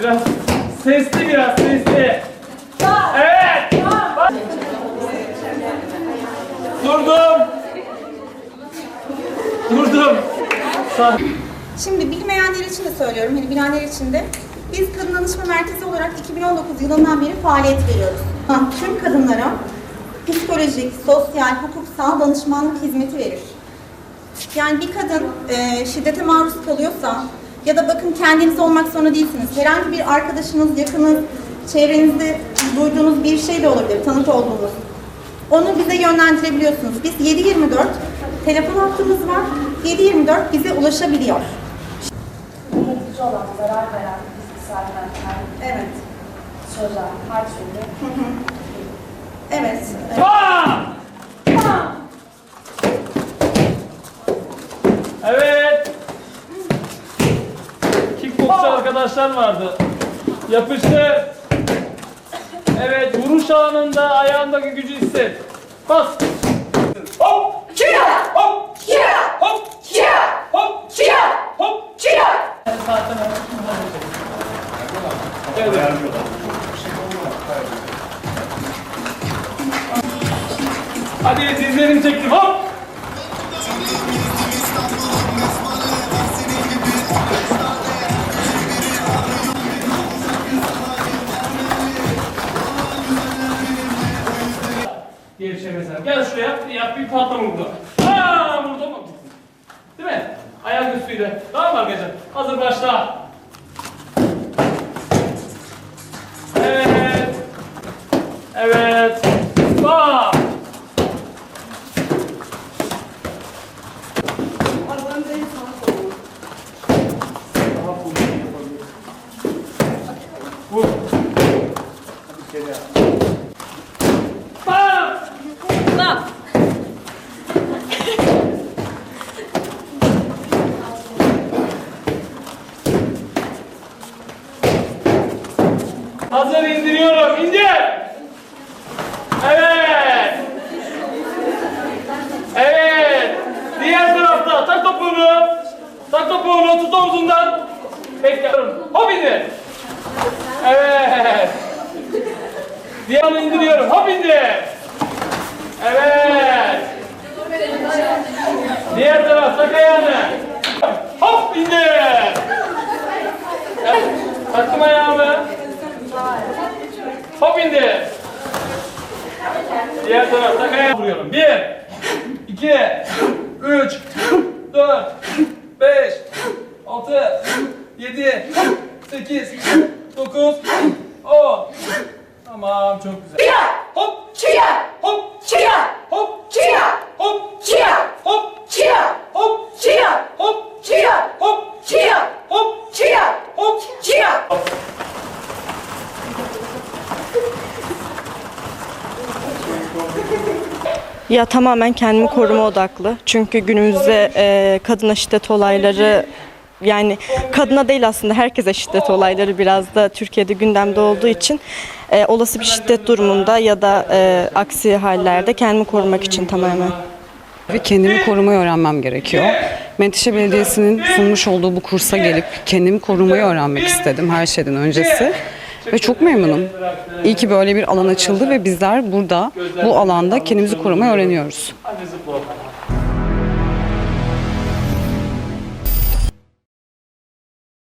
biraz sesli biraz sesli. Evet. Durdum. Durdum. Sağ. Şimdi bilmeyenler için de söylüyorum, hani bilenler için de. Biz Kadın Danışma Merkezi olarak 2019 yılından beri faaliyet veriyoruz. Tüm kadınlara psikolojik, sosyal, hukuksal danışmanlık hizmeti verir. Yani bir kadın e, şiddete maruz kalıyorsa ya da bakın kendiniz olmak zorunda değilsiniz. Herhangi bir arkadaşınız, yakınız, çevrenizde duyduğunuz bir şey de olabilir, tanık olduğunuz. Onu bize yönlendirebiliyorsunuz. Biz 7-24 telefon hattımız var. 7-24 bize ulaşabiliyor. Yaratıcı olan, zarar veren, fiziksel, mental, Evet. sözel, her türlü. Evet. Bam! Evet. Kickboksçu arkadaşlar vardı. Yapıştır. Evet, vuruş anında ayağındaki gücü hisset. Bas. Hop! Kia! Hop! Kia! Hop! Kia! Hop! Kia! Hop! Kia! Evet. Hadi dizlerini çektim. Hop! Diye bir şey mesela. Gel şuraya yap bir patlama burada. Aa burada mı? Değil mi? Ayak üstüyle. Tamam mı arkadaşlar? Hazır başla. Evet. Evet. Bak. Vur. Bak. Hazır indiriyorum. İndir. Evet. Evet. Diğer tarafta tak topuğunu. Tak topuğunu tut omzundan. Bekliyorum. Hop indir. Evet. Diğerini indiriyorum. Hop indir. Evet. Diğer taraf tak ayağını. Hop indir. Evet. Taktım ayağımı. Hop indir. Ayağı vuruyorum. Bir, iki, üç, dört, beş, altı, yedi, sekiz, dokuz, on. Tamam çok güzel. Hop, chia, hop, Ya tamamen kendimi koruma odaklı. Çünkü günümüzde e, kadına şiddet olayları yani kadına değil aslında herkese şiddet olayları biraz da Türkiye'de gündemde olduğu için e, olası bir şiddet durumunda ya da e, aksi hallerde kendimi korumak için tamamen. Ve kendimi korumayı öğrenmem gerekiyor. Menteşe Belediyesi'nin sunmuş olduğu bu kursa gelip kendimi korumayı öğrenmek istedim her şeyden öncesi. Ve çok memnunum. İyi ki böyle bir alan açıldı ve bizler burada bu alanda kendimizi korumayı öğreniyoruz.